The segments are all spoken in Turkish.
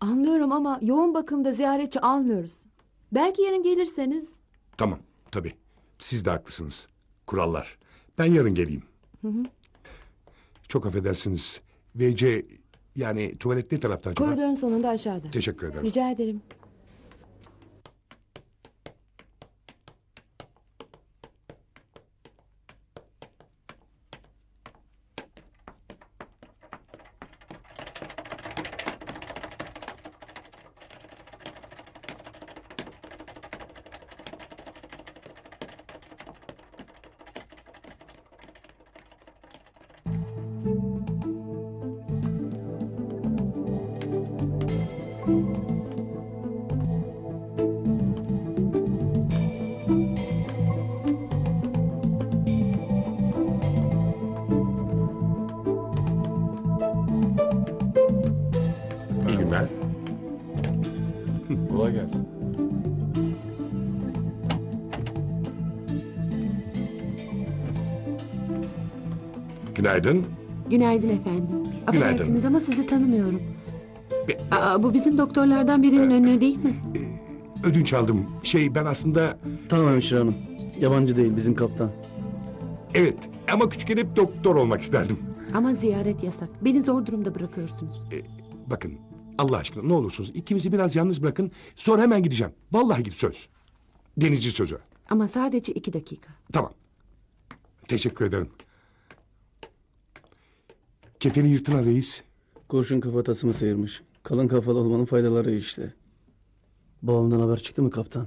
Anlıyorum ama yoğun bakımda ziyaretçi almıyoruz. Belki yarın gelirseniz. Tamam, tabii. Siz de haklısınız. Kurallar. Ben yarın geleyim. Çok affedersiniz. VC yani tuvalet ne tarafta acaba? Koridorun sonunda aşağıda. Teşekkür ederim. Rica ederim. Günaydın. Günaydın efendim. Günaydın. Affedersiniz ama sizi tanımıyorum. Be- Aa, bu bizim doktorlardan birinin önlüğü değil mi? Ödünç aldım. Şey ben aslında Tamam hemşire hanım. Yabancı değil bizim kaptan. evet ama küçükken hep doktor olmak isterdim. Ama ziyaret yasak. Beni zor durumda bırakıyorsunuz. Bakın Allah aşkına ne olursunuz ikimizi biraz yalnız bırakın. Sonra hemen gideceğim. Vallahi git söz. Denizci sözü. Ama sadece iki dakika. Tamam. Teşekkür ederim. Kefeni yırtına reis. Kurşun kafatasımı sıyırmış. Kalın kafalı olmanın faydaları işte. Babamdan haber çıktı mı kaptan?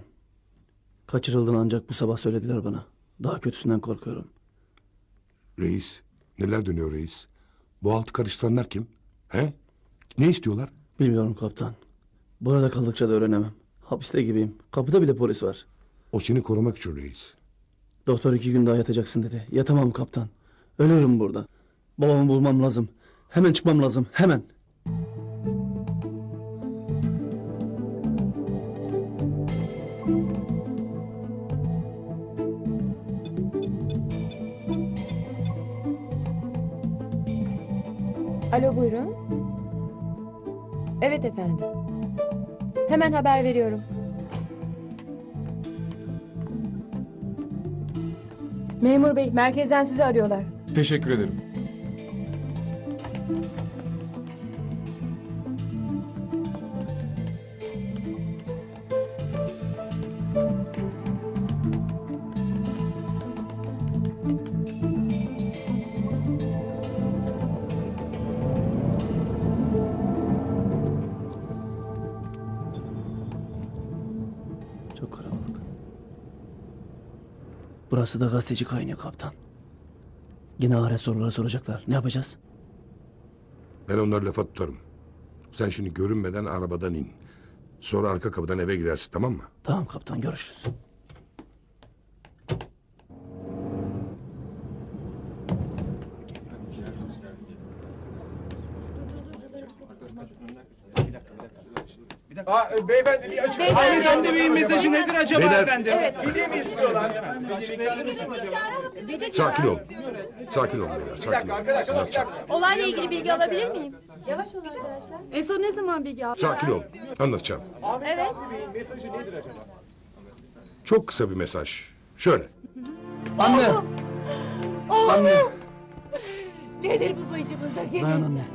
Kaçırıldın ancak bu sabah söylediler bana. Daha kötüsünden korkuyorum. Reis. Neler dönüyor reis? Bu altı karıştıranlar kim? He? Ne istiyorlar? Bilmiyorum kaptan. Burada kaldıkça da öğrenemem. Hapiste gibiyim. Kapıda bile polis var. O seni korumak için reis. Doktor iki gün daha yatacaksın dedi. Yatamam kaptan. Ölürüm burada. Babamı bulmam lazım. Hemen çıkmam lazım. Hemen. Alo buyurun. Evet efendim. Hemen haber veriyorum. Memur bey merkezden sizi arıyorlar. Teşekkür ederim. Çok kalabalık. Burası da gazeteci kaynıyor kaptan. Yine ahiret soruları soracaklar. Ne yapacağız? Ben onları lafa tutarım. Sen şimdi görünmeden arabadan in. Sonra arka kapıdan eve girersin tamam mı? Tamam kaptan görüşürüz. Aa, e, beyefendi bir açık. Hamdi Bey'in mesajı nedir acaba Beyler. efendim? Video mi istiyorlar? Sakin ol. Sakin ol beyler. Bir Sakin dakika ol. arkadaşlar bir dakika. Olayla ilgili bilgi alabilir miyim? En son ne zaman bilgi aldın? Sakin ol. Anlatacağım. Ahmet Hamdi Bey'in mesajı nedir acaba? Çok kısa bir mesaj. Şöyle. Anne! Anne! Nedir bu başımıza gelen? Dayan anne.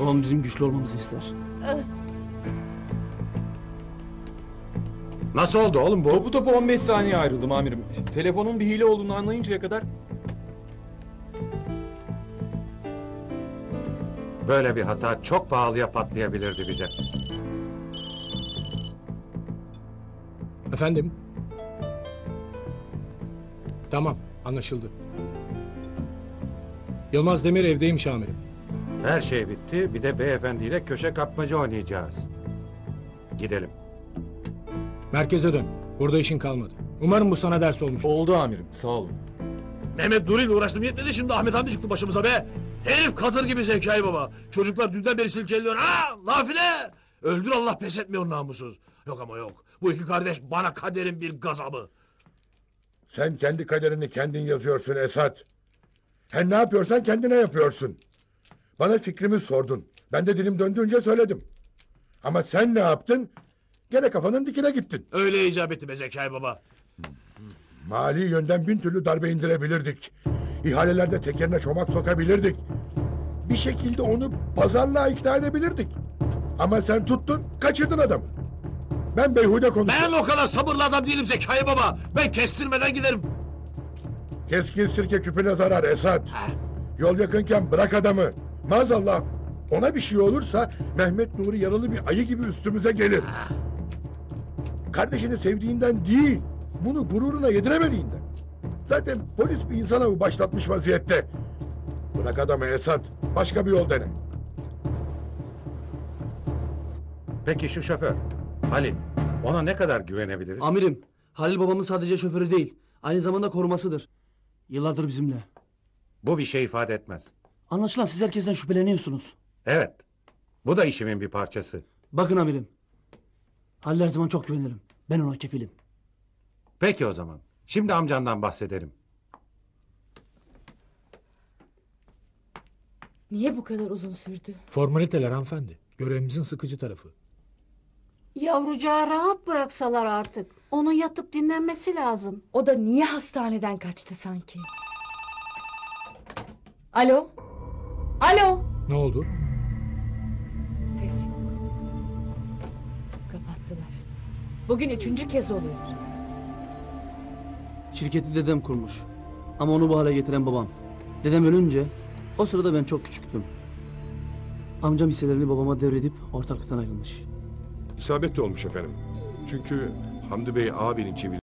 Babam bizim güçlü olmamızı ister. Nasıl oldu oğlum bu? Topu topu 15 saniye ayrıldım amirim. Telefonun bir hile olduğunu anlayıncaya kadar Böyle bir hata çok pahalıya patlayabilirdi bize. Efendim? Tamam anlaşıldı. Yılmaz Demir evdeymiş amirim. Her şey bitti. Bir de beyefendiyle köşe kapmaca oynayacağız. Gidelim. Merkeze dön. Burada işin kalmadı. Umarım bu sana ders olmuş. oldu amirim. Sağ olun. Mehmet Nuri ile uğraştım yetmedi şimdi Ahmet Hamdi çıktı başımıza be. Herif katır gibi Zekai baba. Çocuklar dünden beri silkeliyor. Ha lafile. Öldür Allah pes etmiyor namussuz. Yok ama yok. Bu iki kardeş bana kaderin bir gazabı. Sen kendi kaderini kendin yazıyorsun Esat. Sen ne yapıyorsan kendine yapıyorsun. Bana fikrimi sordun. Ben de dilim döndüğünce söyledim. Ama sen ne yaptın? Gene kafanın dikine gittin. Öyle icap etti be Zekai Baba. Mali yönden bin türlü darbe indirebilirdik. İhalelerde tekerine çomak sokabilirdik. Bir şekilde onu pazarlığa ikna edebilirdik. Ama sen tuttun, kaçırdın adamı. Ben beyhude konuşuyorum. Ben o kadar sabırlı adam değilim Zekai Baba. Ben kestirmeden giderim. Keskin sirke küpüne zarar Esat. Yol yakınken bırak adamı. Maazallah ona bir şey olursa Mehmet Nuri yaralı bir ayı gibi üstümüze gelir. Kardeşini sevdiğinden değil, bunu gururuna yediremediğinden. Zaten polis bir insana başlatmış vaziyette. Bırak adamı Esat, başka bir yol dene. Peki şu şoför, Halil, ona ne kadar güvenebiliriz? Amirim, Halil babamın sadece şoförü değil, aynı zamanda korumasıdır. Yıllardır bizimle. Bu bir şey ifade etmez. Anlaşılan siz herkesten şüpheleniyorsunuz. Evet, bu da işimin bir parçası. Bakın amirim, Halil her zaman çok güvenirim. Ben ona kefilim. Peki o zaman, şimdi amcandan bahsedelim. Niye bu kadar uzun sürdü? Formaliteler hanımefendi. Görevimizin sıkıcı tarafı. Yavrucağı rahat bıraksalar artık. Onun yatıp dinlenmesi lazım. O da niye hastaneden kaçtı sanki? Alo? Alo? Ne oldu? Bugün üçüncü kez oluyor. Şirketi dedem kurmuş. Ama onu bu hale getiren babam. Dedem ölünce, o sırada ben çok küçüktüm. Amcam hisselerini babama devredip ortaklıktan ayrılmış. İsabetli olmuş efendim. Çünkü Hamdi Bey abinin çeviri